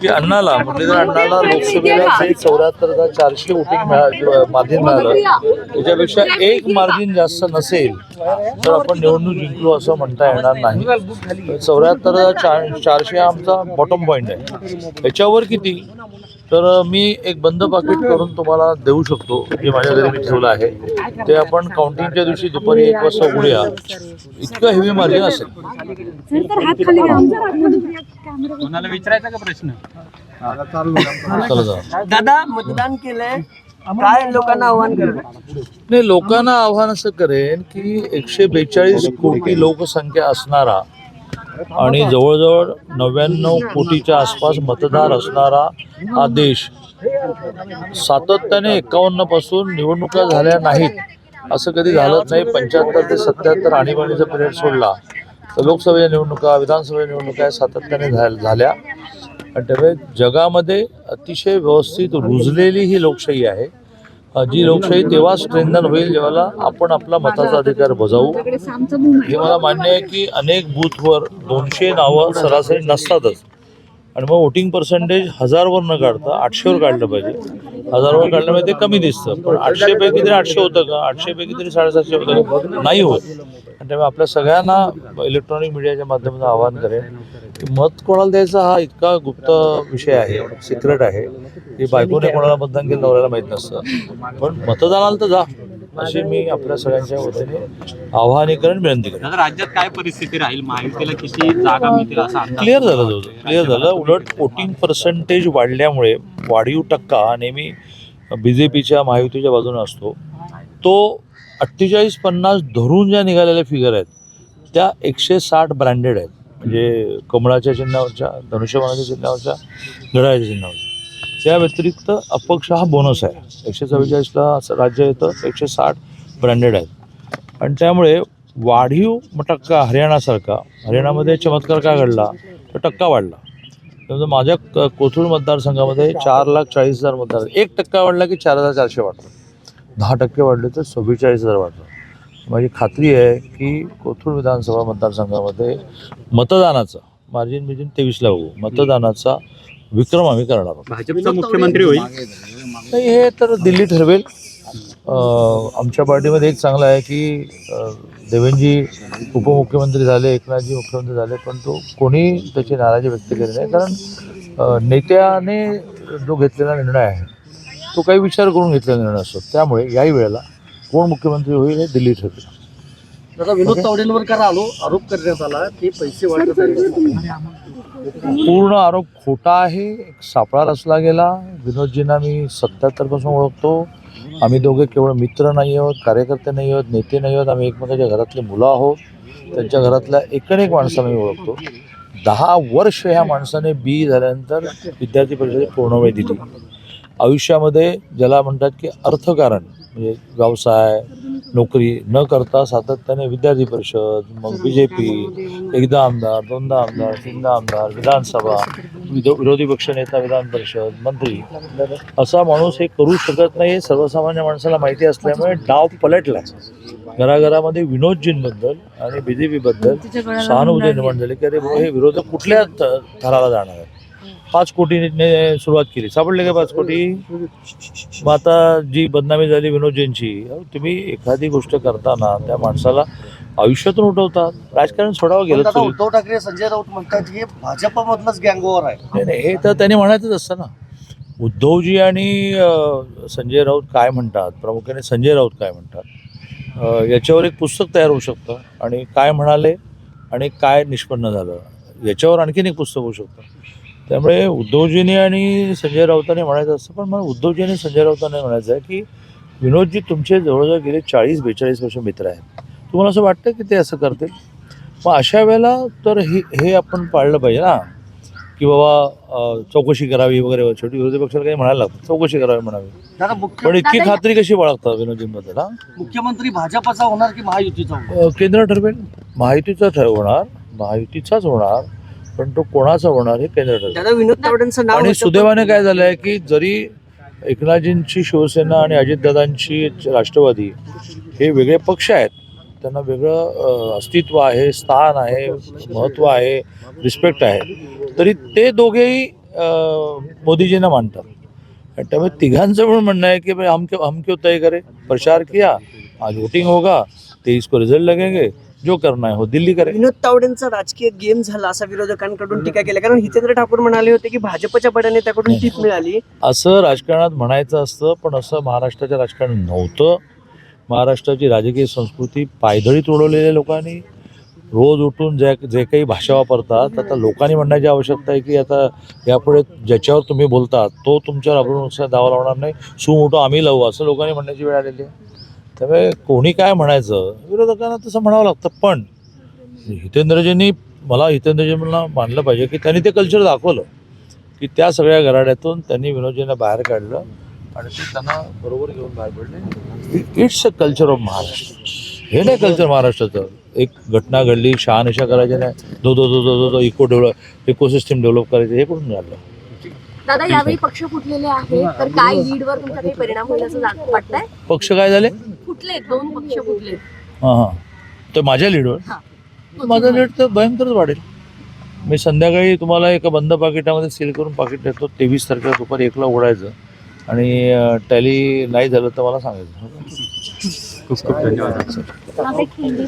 की अण्णाला मुरलीधर अण्णाला लोकसभेला जे चौऱ्याहत्तर चारशे वोटिंग मार्जिन मिळालं. त्याच्यापेक्षा एक मार्जिन जास्त नसेल तर आपण निवडणूक जिंकलो असं म्हणता येणार नाही. चौऱ्याहत्तर चार चारशे आमचा बॉटम पॉईंट आहे. याच्यावर किती? तर मी एक बंद पाकिट करून तुम्हाला देऊ शकतो जे माझ्या घरी मी ठेवलं आहे. ते आपण काउंटिंगच्या दिवशी दुपारी एक वाजता उघडूया. इतकं हेवी मार्जिन असेल. विचारायचा का प्रश्न? दादा मतदान केलंय. काय लोकांना आव्हान नाही लोकांना आव्हान असं करेन की एकशे बेचाळीस कोटी लोकसंख्या असणारा आणि जवळजवळ नव्याण्णव कोटीच्या आसपास मतदार असणारा हा देश सातत्याने एकावन्नपासून निवडणुका झाल्या नाहीत असं कधी झालंच नाही. पंच्याहत्तर ते सत्याहत्तर आणीबाणीचा पिरियड सोडला. तर लोकसभेच्या निवडणुका विधानसभा निवडणुका या सातत्याने झाल्या. आणि त्यामुळे जगामध्ये अतिशय व्यवस्थित रुजलेली ही लोकशाही आहे. जी लोकशाही तेव्हा स्ट्रेंथन होईल जेव्हा आपण आपला मताचा अधिकार बजावू. हे मला मान्य आहे की अनेक बूथवर दोनशे नावं सरासरी नसतातच. आणि मग वोटिंग पर्सेंटेज हजारवर न काढता आठशेवर काढलं पाहिजे. हजारवर काढलं पाहिजे ते कमी दिसतं. पण आठशेपैकी तरी आठशे होतं का? आठशेपैकी तरी साडेसातशे होतं का? नाही होत. आणि त्यामुळे आपल्या सगळ्यांना इलेक्ट्रॉनिक मीडियाच्या माध्यमातून आवाहन करेन की मत कोणाला द्यायचा हा इतका गुप्त विषय आहे सिक्रेट आहे की बायकोने कोणाला मतदान केलं नवऱ्याला माहीत नसतं. पण मतदानाला तर जा अशी मी आपल्या सगळ्यांच्या वतीने आवाहनीकरण विनंती करेन. राज्यात काय परिस्थिती राहील? महायुतीला किती जागा मिळतील असा क्लिअर झालं क्लिअर झालं. उलट वोटिंग पर्सेंटेज वाढल्यामुळे वाढीव टक्का नेहमी बी जे पीच्या महायुतीच्या बाजूने असतो. तो अठ्ठेचाळीस पन्नास धरून ज्या निघालेल्या फिगर आहेत त्या एकशे साठ ब्रँडेड आहेत. म्हणजे कमळाच्या चिन्हावरच्या धनुष्यबाणाच्या चिन्हावरच्या गडाळ्याच्या चिन्हावरच्या. त्या व्यतिरिक्त अपक्ष हा बोनस आहे. एकशे चव्वेचाळीसला असं राज्य येतं एकशे साठ ब्रँडेड आहेत. आणि त्यामुळे वाढीव टक्का हरियाणासारखा हरियाणामध्ये चमत्कार काय घडला? तर टक्का वाढला. त्यामुळे माझ्या क- कोथरूड मतदारसंघामध्ये चार लाख चाळीस हजार मतदार एक टक्का वाढला की चार हजार चारशे वाढतात. दहा टक्के वाढले तर सव्वेचाळीस हजार वाढतात माझी खात्री आहे की कोथरूड विधानसभा मतदारसंघामध्ये मतदानाचा मार्जिन बिर्जिन तेवीसला बघू. मतदानाचा विक्रम आम्ही करणार आहोत. भाजपचा मुख्यमंत्री होईल? नाही हे तर दिल्ली ठरवेल. आमच्या पार्टीमध्ये एक चांगलं आहे की देवेंजी उपमुख्यमंत्री झाले एकनाथजी मुख्यमंत्री झाले पण तो कोणी त्याची नाराजी व्यक्त केली नाही. कारण नेत्याने जो घेतलेला निर्णय आहे तो काही विचार करून घेतलेला निर्णय असतो त्यामुळे याही वेळेला कोण मुख्यमंत्री होईल हे दिल्ली ठरवेल दादा विनोद तावडेंवर काल आलो आरोप करण्यात आला की पैसे वाटत पूर्ण आरोप खोटा आहे एक सापळा रचला गेला. विनोदजींना मी सत्याहत्तरपासून ओळखतो. आम्ही दोघे केवळ मित्र नाही आहोत कार्यकर्ते नाही आहोत नेते नाही आहोत. आम्ही एकमेकाच्या घरातले मुलं आहोत. त्यांच्या घरातल्या एकण माणसाला मी ओळखतो. दहा वर्ष ह्या माणसाने बी झाल्यानंतर विद्यार्थी परिषदेत पूर्ण वेळ दिली. आयुष्यामध्ये ज्याला म्हणतात की अर्थकारण म्हणजे व्यवसाय नोकरी न करता सातत्याने विद्यार्थी परिषद मग बी जे पी एकदा आमदार दोनदा आमदार तीनदा आमदार विधानसभा विधो विरोधी पक्ष नेता विधान परिषद मंत्री. असा माणूस हे करू शकत नाही सर्वसामान्य माणसाला माहिती असल्यामुळे डाव पलटला. घराघरामध्ये विनोदजींबद्दल आणि बी जे पीबद्दल सहानुभूती निर्माण झाली की अरे हे विरोधक कुठल्या थराला जाणार आहे पाच कोटीने सुरुवात केली. सापडले का पाच कोटी? मग आता जी बदनामी झाली विनोदजींची तुम्ही एखादी गोष्ट करताना त्या माणसाला आयुष्यातून उठवतात. राजकारण सोडावं गेलं दादा उद्धव ठाकरे संजय राऊत म्हणतात हे भाजपमधलंच गँगओव्हर आहे. नाही नाही हे तर त्यांनी म्हणायचंच असतं ना. उद्धवजी आणि अं, संजय राऊत काय म्हणतात? प्रामुख्याने संजय राऊत काय म्हणतात? अं, याच्यावर एक पुस्तक तयार होऊ शकतं. आणि काय म्हणाले आणि काय निष्पन्न झालं? याच्यावर आणखीन एक पुस्तक होऊ शकतं. त्यामुळे उद्धवजीने आणि संजय राऊतांनी म्हणायचं असतं पण मला उद्धवजी आणि संजय राऊतांनी म्हणायचं आहे की विनोदजी तुमचे जवळजवळ गेले चाळीस बेचाळीस वर्ष मित्र आहेत. तुम्हाला असं वाटतं की ते असं करतील? मग अशा वेळेला तर हे हे आपण पाळलं पाहिजे ना की बाबा चौकशी करावी वगैरे शेवटी विरोधी पक्षाला काही म्हणायला लागतं चौकशी करावी म्हणावी. पण इतकी खात्री कशी बाळगतात विनोदींबद्दल हा? मुख्यमंत्री भाजपचा होणार की महायुतीचा होणार? केंद्र ठरवेल. महायुतीचा ठरवणार महायुतीचाच होणार. पण तो कोणाचा होणार हे केंद्र ठरवेल दादा विनोद तावडेंचं नाव आणि होतं, सुदैवाने काय झालंय की जरी एकनाथजींची शिवसेना आणि अजितदादांची राष्ट्रवादी हे वेगळे पक्ष आहेत त्यांना वेगळं अ, अस्तित्व आहे स्थान आहे महत्त्व आहे रिस्पेक्ट आहे तरी ते दोघेही अ, मोदीजींना मानतात. आणि त्यामुळे तिघांचं पण म्हणणं आहे की भाई हम क्यों हम क्यों तय करे? प्रचार किया आज वोटिंग होगा तेईस को रिजल्ट लगेंगे जो करना है हो दिल्ली करे विनोद तावडेंचा राजकीय गेम झाला असा विरोधकांकडून टीका केली. कारण हितेंद्र ठाकूर म्हणाले होते की भाजपच्या बड्या नेत्याकडून टीप मिळाली. असं राजकारणात म्हणायचं असतं पण असं महाराष्ट्राच्या राजकारणात नव्हतं. महाराष्ट्राची राजकीय संस्कृती पायदळीत उडवलेल्या लोकांनी रोज उठून जे जे काही भाषा वापरतात आता लोकांनी म्हणण्याची आवश्यकता आहे की आता यापुढे ज्याच्यावर तुम्ही बोलता तो तुमच्यावर अब्रुनुसार दावा लावणार नाही. सू मोठं आम्ही लावू असं लोकांनी म्हणण्याची वेळ आलेली आहे. त्यामुळे कोणी काय म्हणायचं? विरोधकांना तसं म्हणावं लागतं. पण हितेंद्रजींनी मला हितेंद्रजींना मानलं पाहिजे की त्यांनी ते कल्चर दाखवलं. की त्या सगळ्या गराड्यातून त्यांनी विनोदजींना बाहेर काढलं आणि ते त्यांना बरोबर घेऊन बाहेर पडले. It's a culture of Maharashtra हे नाही कल्चर महाराष्ट्राचं. एक घटना घडली शहानिशा करायच्या नाही. दो दो दो दो दो इको डेव्हलप इकोसिस्टम डेव्हलप करायचे हे कुठून झालं दादा यावेळी पक्ष फुटलेले आहेत तर काय लीडवर तुमचा काही परिणाम होईल असं वाटतंय? पक्ष काय झाले? फुटले दोन पक्ष फुटले हां हां. तर माझ्या लीडवर? माझं लीड तर भयंकरच वाढेल. मी संध्याकाळी तुम्हाला एका बंद पाकिटामध्ये सील करून पाकिट देतो तेवीस तारखेला दुपारी एकला उघडायचं. आणि टॅली नाही झालं तर मला सांगायचं. खूप खूप धन्यवाद. खिंडी